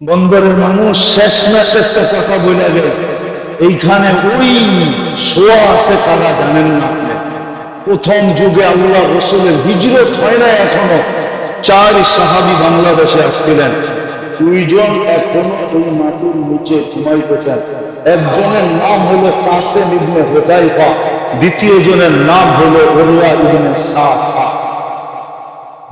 বন্দরের মানুষ শেষ ম্যাচ একটা কথা বলে এইখানে ওই শোয়া আছে তারা জানেন না প্রথম যুগে আল্লাহ রসুলের হিজরত হয় না এখনও। চার সাহাবি বাংলাদেশে আসছিলেন। দুইজন এখনও ওই মাটির নিচে একজনের নাম হলো কাসেম ইবনে হোজাইফা দ্বিতীয় জনের নাম হলো ওরুয়া ইবনে সা সা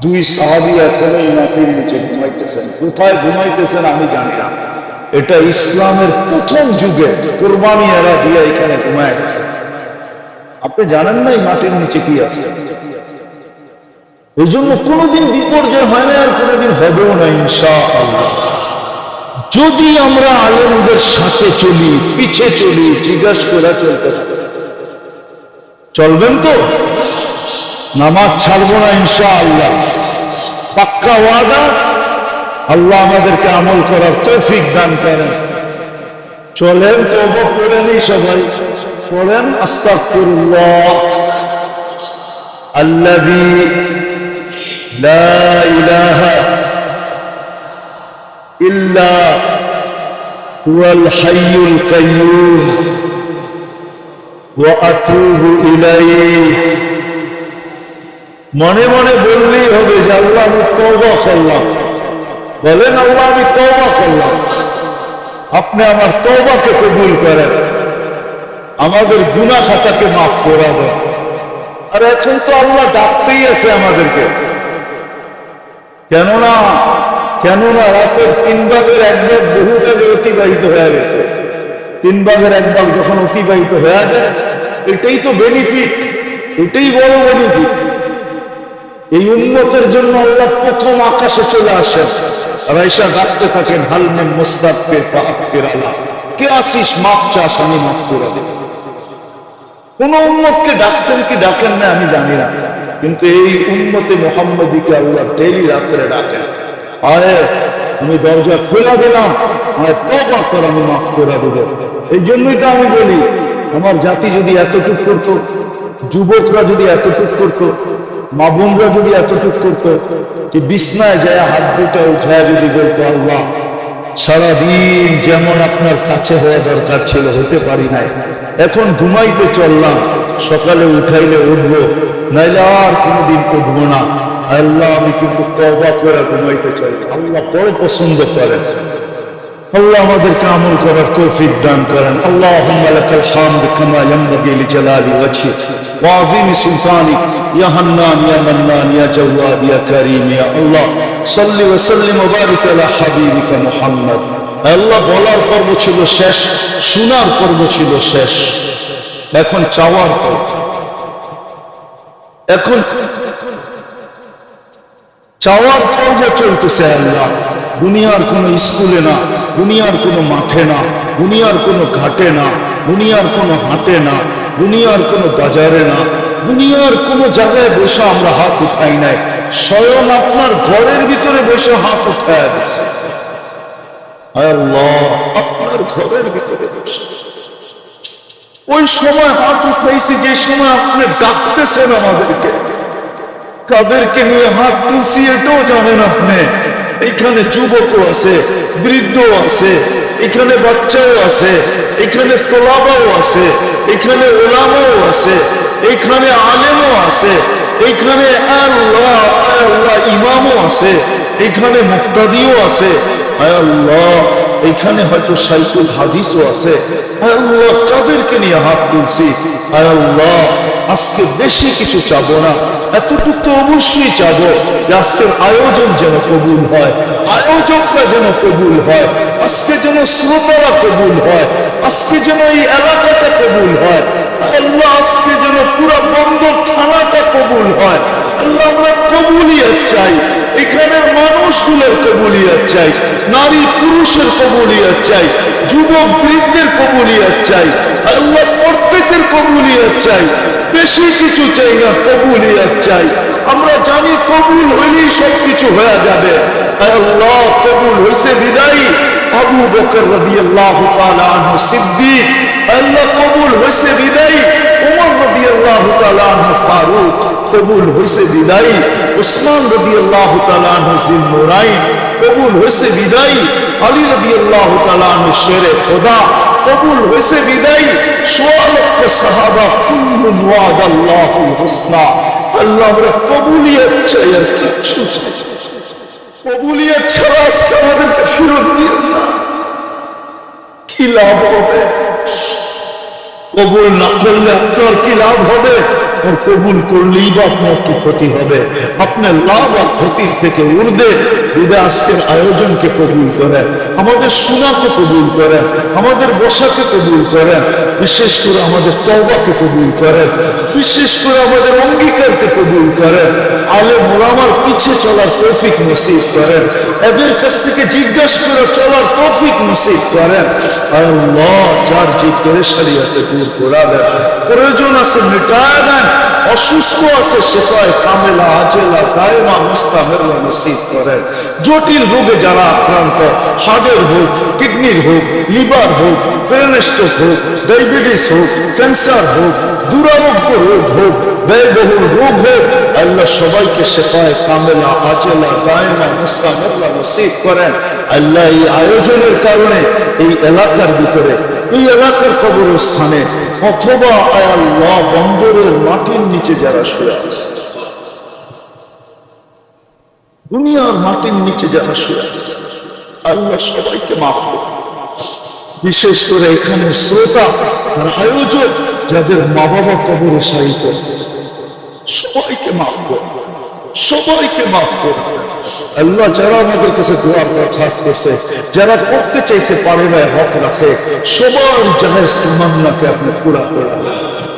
দুই সাহাবি এখনও এই নিচে ঘুমাইতেছেন। কোথায় ঘুমাইতেছেন আমি জানি না। এটা ইসলামের প্রথম যুগে কোরবানি এরা দিয়ে এখানে ঘুমায় গেছে। আপনি জানেন না এই মাটির নিচে কি আছে? এই জন্য কোনোদিন বিপর্যয় হয় না আর কোনোদিন হবেও না ইনশা যদি আমরা আলমদের সাথে চলি, পিছে চলি, জিজ্ঞাসা করে চলতে। চলবেন তো? নামাজ ছাড়বো না ইনশা আল্লাহ পাক্কা ওয়াদা আল্লাহ আমাদেরকে আমল করার তৌফিক দান করেন চলেন তবু করেনি সবাই পড়েন আস্তাগফিরুল্লাহ الذي لا إله إلا هو الحي القيوم وأتوب إليه মনে মনে বললেই হবে যে আল্লাহ আমি তওবা করলাম। বলেন, আল্লাহ আমি তওবা করলাম। আপনি আমার তওবাকে কবুল করেন। আমাদের গুনাহ খাতাকে মাফ করাবেন আর, এখন তো আল্লাহ ডাকতেই আছে আমাদেরকে। কেননা কেননা রাতের তিন ভাগের এক ভাগ বহু জায়গায় অতিবাহিত হয়ে গেছে। তিন ভাগের এক ভাগ যখন অতিবাহিত হয়ে যায়, এটাই তো বেনিফিট এটাই বড় বেনিফিট এই উন্নতের জন্য আল্লাহ প্রথম আকাশে চলে আসেন রাইসা ডাকতে থাকেন হালমে মোস্তাদকে ফাহাক্ফির আল্লাহ কে আসিস? মাপ চাস, আমি মাপ করে দেব। কোন উন্মতকে ডাকছেন কি ডাকেন না, আমি জানি না। কিন্তু এই উন্মতে মোহাম্মদীকে আল্লাহ ডেলি রাত্রে ডাকেন। আরে, আমি দরজা খোলা দিলাম। আর তবা কর, আমি মাফ করে দেব। এই জন্যই তো আমি বলি, আমার জাতি যদি এতটুক করতো, যুবকরা যদি এতটুক করতো মা বোনরা যদি এতটুক করতো যে বিছনায় যায় হাত দুটা উঠায় যদি বলতো, আল্লাহ, সারাদিন যেমন আপনার কাছে হওয়া দরকার ছিল, হতে পারি নাই। এখন ঘুমাইতে চললাম, সকালে উঠাইলে উঠবো, নাইলে আর কোনোদিন উঠবো না। আল্লাহ, আমি কিন্তু তবা করে ঘুমাইতে চাই। আল্লাহ বড় পছন্দ করেন। আল্লাহ আমাদেরকে আমল করার তৌফিক দান করেন اللهم لك الحمد كما ينبغي لجلال وجهك وعظيم سلطانك يا حنان يا منان يا جواد يا كريم يا الله صل وسلم وبارك على حبيبك محمد আল্লাহ বলার পর্ব ছিল শেষ শোনার পর্ব ছিল শেষ এখন চাওয়ার পর্ব এখন চাওয়ার পর্ব চলতেছে আল্লাহ দুনিয়ার কোনো স্কুলে না, দুনিয়ার কোনো মাঠে না, দুনিয়ার কোনো ঘাটে না, দুনিয়ার কোনো হাটে না, দুনিয়ার কোনো বাজারে না, দুনিয়ার কোনো জায়গায় বসে আমরা হাত উঠাই নাই। স্বয়ং আপনার ঘরের ভিতরে বসে হাত উঠায় দিছে। আপনার ঘরের ভিতরে বসে। ওই সময় হাত উঠাইছি, যে সময় আপনি ডাকতেছেন আমাদেরকে। কাদেরকে নিয়ে হাত তুলছি এটাও জানেন আপনি। এখানে যুবকও আছে বৃদ্ধ আছে, এখানে বাচ্চাও আছে, এখানে তোলাবাও আছে, এখানে ওলামাও আছে, এখানে আলেমও আছে, এখানে আল্লাহ আল্লাহ, ইমামও আছে, এখানে মুক্তাদিও আছে আল্লাহ, এখানে হয়তো সাইকুল হাদিসও আছে আল্লাহ কাদেরকে নিয়ে হাত তুলছি আল্লাহ আজকে বেশি কিছু চাবো না। এতটুকু তো অবশ্যই চাবো যে আজকের আয়োজন যেন কবুল হয় আয়োজকটা যেন কবুল হয়, আজকে যেন শ্রোতারা কবুল হয়, আজকে যেন এই এলাকাটা কবুল হয়, আল্লাহ আজকে যেন পুরো বন্দর থানাটা কবুল হয়। আল্লাহ আমরা কবুলিয়ত চাই। এখানের মানুষগুলোর কবুলিয়াত চাই, নারী পুরুষের কবুলিয়াত চাই, যুবক বৃদ্ধের কবুলিয়াত চাই, আল্লাহ প্রত্যেকের কবুলিয়াত চাই, বেশি কিছু চাই না, কবুলিয়াত চাই। আমরা জানি কবুল হইলেই সব কিছু হয়ে যাবে। আল্লাহ কবুল বকর রাদিয়াল্লাহু তাআলা আনহু সিদ্দিক, আল্লাহ কবুল হয়েছে বিদায়। উমর রাদিয়াল্লাহু তাআলা আনহু ফারুক, কবুল হয়েছে বিদায়। উসমান রাদিয়াল্লাহু তাআলা আনহু জিলনুরাইন কবুল হয়েছে বিদায়। আলী রাদিয়াল্লাহু তাআলা আনহু শেরে খোদা, কবুল হয়েছে বিদায়। সোয়া লক্ষ সাহাবা কুল্লুন ওয়াদাল্লাহুল হুসনা। আল্লাহ আমরা কবুলিয়ত ছাড়া আমাদেরকে ফেরত দিয়ে কি লাভ হবে? কবুল না করলে আপনার কি লাভ হবে? আর কবুল করলেই বা আপনার কি ক্ষতি হবে? আপনার লাভ আর ক্ষতির থেকে উর্দে বিদে আজকের আয়োজনকে কবুল করেন আমাদের শোনাকে কবুল করেন আমাদের বসাকে কবুল করেন বিশেষ করে আমাদের তওবাকে কবুল করেন বিশেষ করে আমাদের অঙ্গীকারকে কবুল করেন আলে মোলামার পিছে চলার তৌফিক নসিব করেন এদের কাছ থেকে জিজ্ঞাসা করে চলার তৌফিক নসিব করেন আল্লাহ, যার যে পেরেশানি আছে দূর করা দেন, প্রয়োজন আছে মিটায় দেন, অসুস্থ আছে কামেলা, আজেলা নসিব করেন জটিল রোগে যারা আক্রান্ত হার্টের হোক, কিডনির হোক, লিভার হোক ব্রেন হোক, ডায়াবেটিস হোক, ক্যান্সার হোক, দুরারোগ্য রোগ হোক, ব্যয়বহুল রোগ হোক, আল্লাহ সবাইকে শেখায় কামেলা আজেলা দায়মা মুস্তামেলা নসিব করেন। আল্লাহ এই আয়োজনের কারণে এই এলাকার ভিতরে, এই এলাকার কবরস্থানে অথবা আয় আল্লাহ বন্দরের মাটির নিচে যারা শুয়ে আছে। দুনিয়ার মাটির নিচে যারা শুয়ে আছে, আল্লাহ সবাইকে মাফ করুন। বিশেষ করে এখানে শ্রোতা আর আয়োজক যাদের মা বাবা কবরে শায়িত আছে, সবাইকে মাফ করুন। সবাইকে মাফ করুন। আল্লাহ যারা আমাদের কাছে দোয়ার দরখাস্ত করছে, যারা করতে চাইছে পারে না হক রাখে, সবার জাহেজ তামান্নাকে আপনি পুরা করে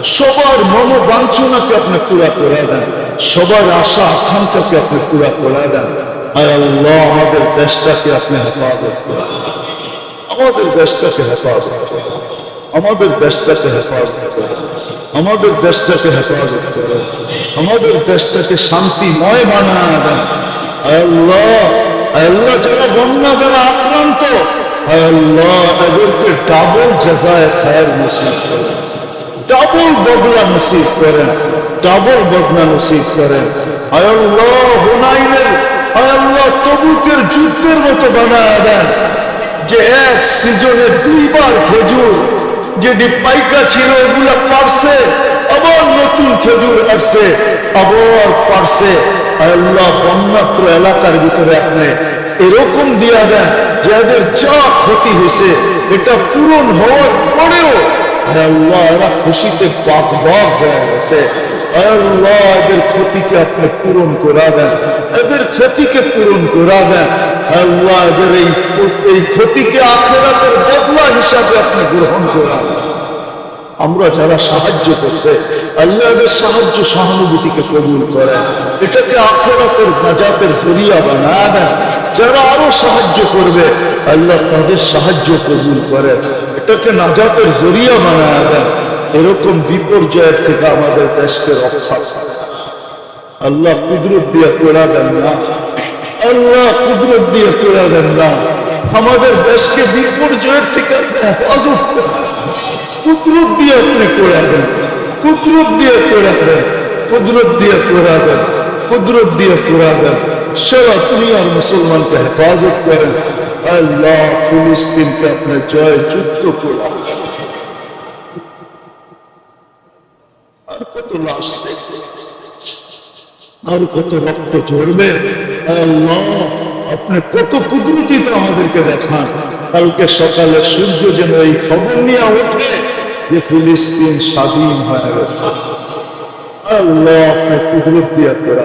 সবার মনোবাঞ্ছনাকে আপনি পুরা করে দেন। সবার আশা, আকাঙ্ক্ষাকে আপনি পুরা করে দেন। আয় আল্লাহ, আমাদের দেশটাকে আপনি হেফাজত করেন। আমাদের দেশটাকে হেফাজত করেন। আমাদের দেশটাকে হেফাজত করেন। আমাদের দেশটাকে হেফাজত করেন। আমাদের দেশটাকে শান্তিময় বানায় দেন। আল্লাহ আল্লাহ, যারা বন্যা, যারা আক্রান্ত আল্লাহ, এদেরকে ডাবল জাজায় খায়ের নসিব করেন। ডাবল বদলা নসিব করেন ডাবল বদলা নসিব করেন। আল্লাহ, হুনাইনের আল্লাহ তবুকের যুদ্ধের মতো বানায় দেন, যে এক সিজনে দুইবার খেজুর যেটি পাইকা ছিল, ওগুলা পারছে, আবার নতুন খেজুর আসছে, আবার পারছে। আল্লাহ, বন্যাত্র এলাকার ভিতরে আপনি এরকম দিয়া দেন যে এদের যা ক্ষতি হয়েছে, এটা পূরণ হওয়ার পরেও আল্লাহ খুশিতে গেছে। আল্লাহ, এদের ক্ষতিকে আপনি পূরণ করা দেন। এদের ক্ষতিকে পূরণ করা দেন। আল্লাহ, এদের এই এই ক্ষতিকে আখেরাতের বদলা হিসাবে আপনি গ্রহণ করা আমরা যারা সাহায্য করছে, আল্লাহ এদের সাহায্য সহানুভূতিকে কবুল করেন। এটাকে আখেরাতের নাজাতের জরিয়া বানা দেন। যারা আরও সাহায্য করবে, আল্লাহ তাদের সাহায্য কবুল করেন এটাকে নাজাতের জরিয়া বানা দেন এরকম বিপর্যয়ের থেকে আমাদের দেশকে রক্ষা আল্লাহ কুদরত দিয়ে করে দেন না। আল্লাহ কুদরত দিয়ে করে দেন না। আমাদের দেশকে বিপর্যয়ের থেকে হেফাজত কুদরত দিয়ে আপনি করে দেন। কুদরত দিয়ে করে দেন। কুদরত দিয়ে করে দেন। কুদরত দিয়ে করে দেন। সারা দুনিয়ার মুসলমানকে হেফাজত করেন। আল্লাহ ফিলিস্তিনকে আপনি জয় আর কত লাশ আর কত রক্ত ঝরবে? আল্লাহ, আপনি কত কুদরতি তো আমাদেরকে দেখান। কালকে সকালে সূর্য যেন এই খবর নিয়ে ওঠে যে ফিলিস্তিন স্বাধীন হয়ে গেছে। আল্লাহ, আপনি কুদরত দিয়া করে